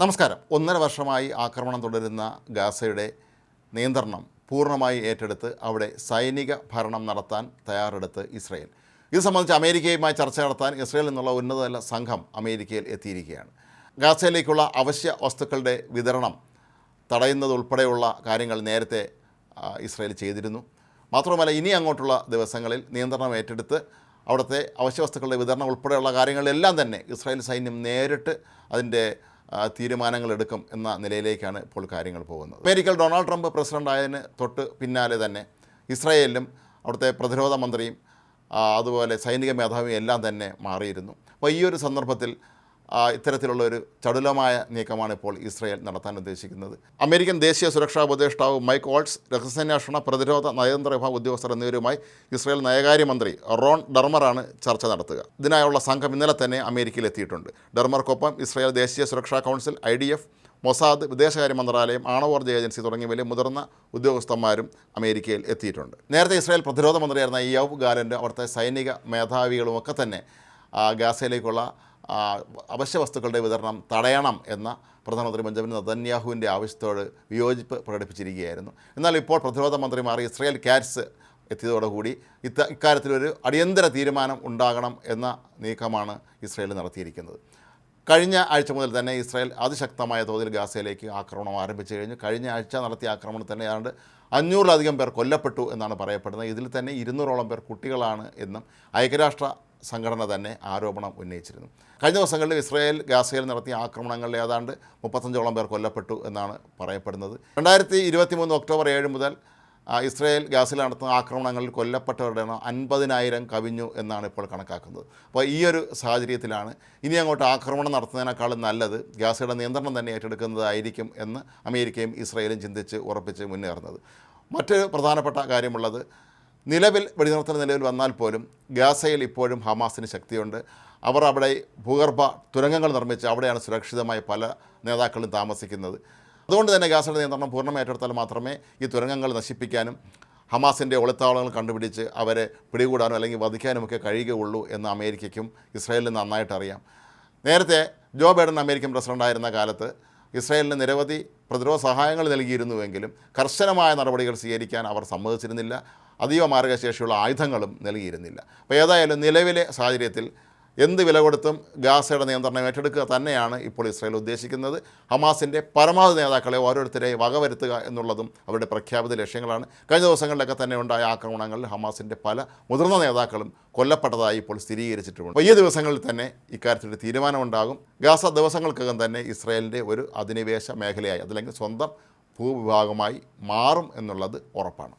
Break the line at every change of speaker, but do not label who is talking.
നമസ്കാരം. ഒന്നര വർഷമായി ആക്രമണം തുടരുന്ന ഗാസയുടെ നിയന്ത്രണം പൂർണമായി ഏറ്റെടുത്ത് അവിടെ സൈനിക ഭരണം നടത്താൻ തയ്യാറെടുത്ത് ഇസ്രയേൽ. ഇത് സംബന്ധിച്ച് അമേരിക്കയുമായി ചർച്ച നടത്താൻ ഇസ്രയേലിൽ നിന്നുള്ള ഉന്നതതല സംഘം അമേരിക്കയിൽ എത്തിയിരിക്കുകയാണ്. ഗാസയിലേക്കുള്ള അവശ്യ വസ്തുക്കളുടെ വിതരണം തടയുന്നതുൾപ്പെടെയുള്ള കാര്യങ്ങൾ നേരത്തെ ഇസ്രയേൽ ചെയ്തിരുന്നു. മാത്രമല്ല ഇനി അങ്ങോട്ടുള്ള ദിവസങ്ങളിൽ നിയന്ത്രണം ഏറ്റെടുത്ത് അവിടുത്തെ അവശ്യ വസ്തുക്കളുടെ വിതരണം ഉൾപ്പെടെയുള്ള കാര്യങ്ങളിലെല്ലാം തന്നെ ഇസ്രായേൽ സൈന്യം നേരിട്ട് അതിന്റെ തീരുമാനങ്ങൾ എടുക്കും എന്ന നിലയിലേക്കാണ് ഇപ്പോൾ കാര്യങ്ങൾ പോകുന്നത്. അമേരിക്കയിൽ ഡൊണാൾഡ് ട്രംപ് പ്രസിഡന്റ് ആയതിന് തൊട്ട് പിന്നാലെ തന്നെ ഇസ്രായേലിലും അവിടുത്തെ പ്രതിരോധ മന്ത്രിയും അതുപോലെ സൈനിക മേധാവിയും എല്ലാം തന്നെ മാറിയിരുന്നു. അപ്പോൾ ഈ ഒരു സന്ദർഭത്തിൽ ഇത്തരത്തിലുള്ള ഒരു ചടുലമായ നീക്കമാണ് ഇപ്പോൾ ഇസ്രയേൽ നടത്താൻ ഉദ്ദേശിക്കുന്നത്. അമേരിക്കൻ ദേശീയ സുരക്ഷാ ഉപദേഷ്ടാവ് മൈക്ക് ഓൾട്സ് രഹസ്യാന്വേഷണ പ്രതിരോധ നയതന്ത്ര വിഭാഗ ഉദ്യോഗസ്ഥർ എന്നിവരുമായി ഇസ്രയേൽ നയകാര്യമന്ത്രി റോൺ ഡർമറാണ് ചർച്ച നടത്തുക. ഇതിനായുള്ള സംഘം ഇന്നലെ തന്നെ അമേരിക്കയിൽ എത്തിയിട്ടുണ്ട്. ഡർമർക്കൊപ്പം ഇസ്രയേൽ ദേശീയ സുരക്ഷാ council I D F Mossad വിദേശകാര്യ മന്ത്രാലയം ആണവോർജ ഏജൻസി തുടങ്ങിയ വലിയ മുതിർന്ന ഉദ്യോഗസ്ഥന്മാരും അമേരിക്കയിൽ എത്തിയിട്ടുണ്ട്. നേരത്തെ ഇസ്രായേൽ പ്രതിരോധ മന്ത്രിയായിരുന്ന യവ് ഗാലന്റെ അവിടുത്തെ സൈനിക മേധാവികളുമൊക്കെ തന്നെ ഗാസയിലേക്കുള്ള അവശ്യ വസ്തുക്കളുടെ വിതരണം തടയണം എന്ന പ്രധാനമന്ത്രി ബെഞ്ചമിൻ നതന്യാഹുവിന്റെ ആവശ്യത്തോട് വിയോജിപ്പ് പ്രകടിപ്പിച്ചിരിക്കുകയായിരുന്നു. എന്നാൽ ഇപ്പോൾ പ്രതിരോധ മന്ത്രിമാർ ഇസ്രയേൽ കാറ്റ്സ് എത്തിയതോടുകൂടി ഇത്ത ഇക്കാര്യത്തിലൊരു അടിയന്തര തീരുമാനം ഉണ്ടാകണം എന്ന നീക്കമാണ് ഇസ്രയേൽ നടത്തിയിരിക്കുന്നത്. കഴിഞ്ഞ ആഴ്ച മുതൽ തന്നെ ഇസ്രായേൽ അതിശക്തമായ തോതിൽ ഗാസയിലേക്ക് ആക്രമണം ആരംഭിച്ചു കഴിഞ്ഞു. കഴിഞ്ഞ ആഴ്ച നടത്തിയ ആക്രമണത്തിൽ തന്നെ ഏതാണ്ട് അഞ്ഞൂറിലധികം പേർ കൊല്ലപ്പെട്ടു എന്നാണ് പറയപ്പെടുന്നത്. ഇതിൽ തന്നെ ഇരുന്നൂറോളം പേർ കുട്ടികളാണ് എന്നും ഐക്യരാഷ്ട്ര സംഘടന തന്നെ ആരോപണം ഉന്നയിച്ചിരുന്നു. കഴിഞ്ഞ ദിവസങ്ങളിൽ ഇസ്രായേൽ ഗാസയിൽ നടത്തിയ ആക്രമണങ്ങളിൽ ഏതാണ്ട് മുപ്പത്തഞ്ചോളം പേർ കൊല്ലപ്പെട്ടു എന്നാണ് പറയപ്പെടുന്നത്. രണ്ടായിരത്തി ഇരുപത്തി മൂന്ന് ഒക്ടോബർ ഏഴ് മുതൽ ഇസ്രായേൽ ഗാസിൽ നടത്തുന്ന ആക്രമണങ്ങളിൽ കൊല്ലപ്പെട്ടവരുടെ എണ്ണം അൻപതിനായിരം കവിഞ്ഞു എന്നാണ് ഇപ്പോൾ കണക്കാക്കുന്നത്. അപ്പോൾ ഈ ഒരു സാഹചര്യത്തിലാണ് ഇനി അങ്ങോട്ട് ആക്രമണം നടത്തുന്നതിനേക്കാളും നല്ലത് ഗാസയുടെ നിയന്ത്രണം തന്നെ ഏറ്റെടുക്കുന്നതായിരിക്കും എന്ന് അമേരിക്കയും ഇസ്രായേലും ചിന്തിച്ച് ഉറപ്പിച്ച് മുന്നേറുന്നത്. മറ്റൊരു പ്രധാനപ്പെട്ട കാര്യമുള്ളത് നിലവിൽ വെടിനിർത്തൽ നിലവിൽ വന്നാൽ പോലും ഗാസയിൽ ഇപ്പോഴും ഹമാസിന് ശക്തിയുണ്ട്. അവർ അവിടെ ഭൂഗർഭ തുരങ്കങ്ങൾ നിർമ്മിച്ച് അവിടെയാണ് സുരക്ഷിതമായി പല നേതാക്കളും താമസിക്കുന്നത്. അതുകൊണ്ട് തന്നെ ഗാസയുടെ നിയന്ത്രണം പൂർണമായി ഏറ്റെടുത്താൽ മാത്രമേ ഈ തുരങ്കങ്ങൾ നശിപ്പിക്കാനും ഹമാസിന്റെ ഒളിത്താവളങ്ങൾ കണ്ടുപിടിച്ച് അവരെ പിടികൂടാനും അല്ലെങ്കിൽ വധിക്കാനുമൊക്കെ കഴിയുകയുള്ളൂ എന്ന് അമേരിക്കയ്ക്കും ഇസ്രായേലിനും നന്നായിട്ട് അറിയാം. നേരത്തെ ജോ ബൈഡൻ അമേരിക്കൻ പ്രസിഡന്റായിരുന്ന കാലത്ത് ഇസ്രായേലിന് നിരവധി പ്രതിരോധ സഹായങ്ങൾ നൽകിയിരുന്നുവെങ്കിലും കർശനമായ നടപടികൾ സ്വീകരിക്കാൻ അവർ സമ്മതിച്ചിരുന്നില്ല. അതീവ മാർഗശേഷിയുള്ള ആയുധങ്ങളും നൽകിയിരുന്നില്ല. അപ്പോൾ ഏതായാലും നിലവിലെ സാഹചര്യത്തിൽ എന്ത് വില കൊടുത്തും ഗാസയുടെ നിയന്ത്രണം ഏറ്റെടുക്കുക തന്നെയാണ് ഇപ്പോൾ ഇസ്രായേൽ ഉദ്ദേശിക്കുന്നത്. ഹമാസിന്റെ പരമാവധി നേതാക്കളെ ഓരോരുത്തരെ വകവരുത്തുക എന്നുള്ളതും അവരുടെ പ്രഖ്യാപിത ലക്ഷ്യങ്ങളാണ്. കഴിഞ്ഞ ദിവസങ്ങളിലൊക്കെ തന്നെ ഉണ്ടായ ആക്രമണങ്ങളിൽ ഹമാസിന്റെ പല മുതിർന്ന നേതാക്കളും കൊല്ലപ്പെട്ടതായി ഇപ്പോൾ സ്ഥിരീകരിച്ചിട്ടുണ്ട്. ഈ ദിവസങ്ങളിൽ തന്നെ ഇക്കാര്യത്തിൽ തീരുമാനമുണ്ടാകും. ഗാസ ദിവസങ്ങൾക്കകം തന്നെ ഇസ്രായേലിന്റെ ഒരു അധിനിവേശ മേഖലയായി അതല്ലെങ്കിൽ സ്വന്തം ഭൂവിഭാഗമായി മാറും എന്നുള്ളത് ഉറപ്പാണ്.